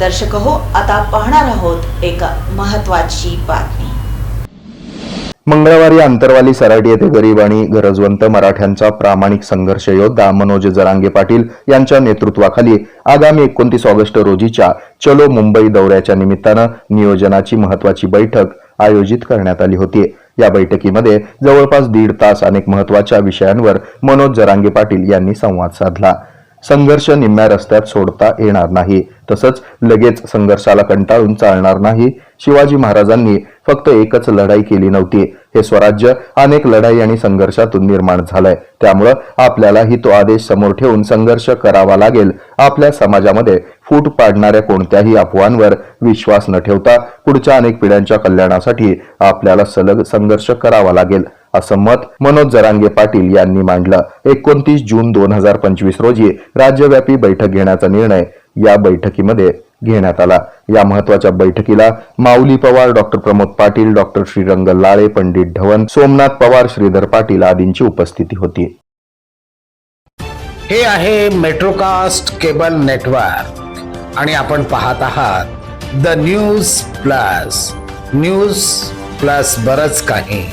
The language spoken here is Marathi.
दर्शक हो आता पाहणार आहोत एक महत्वाची बातमी. मंगळवारी आंतरवाली सराटी येथे गरीब आणि गरजवंत मराठ्यांचा प्रामाणिक संघर्ष योद्धा मनोज जरांगे पाटील यांच्या नेतृत्वाखाली आगामी एकोणतीस ऑगस्ट रोजीच्या चलो मुंबई दौऱ्याच्या निमित्तानं नियोजनाची महत्वाची बैठक आयोजित करण्यात आली होती. या बैठकीमध्ये जवळपास दीड तास अनेक महत्त्वाच्या विषयांवर मनोज जरांगे पाटील यांनी संवाद साधला. संघर्ष निम्म्या रस्त्यात सोडता येणार नाही. तसंच लगेच संघर्षाला कंटाळून चालणार नाही. शिवाजी महाराजांनी फक्त एकच लढाई केली नव्हती. हे स्वराज्य अनेक लढाई आणि संघर्षातून निर्माण झालंय. त्यामुळं आपल्यालाही तो आदेश समोर ठेवून संघर्ष करावा लागेल. आपल्या समाजामध्ये फूट पाडणाऱ्या कोणत्याही अफवांवर विश्वास न ठेवता पुढच्या अनेक पिढ्यांच्या कल्याणासाठी आपल्याला सलग संघर्ष करावा लागेल. असं मत मनोज जरांगे पाटील यांनी मांडलं. एकोणतीस जून दोन हजार पंचवीस रोजी राज्यव्यापी बैठक घेण्याचा निर्णय या बैठकीमध्ये घेण्यात आला. या महत्त्वाच्या बैठकीला माऊली पवार डॉक्टर प्रमोद पाटील डॉक्टर श्रीरंग लाळे पंडित ढवन सोमनाथ पवार श्रीधर पाटील आदींची उपस्थिती होती. हे आहे मेट्रोकास्ट केबल नेटवर्क आणि आपण पाहत आहात the news plus. News plus बरच काही.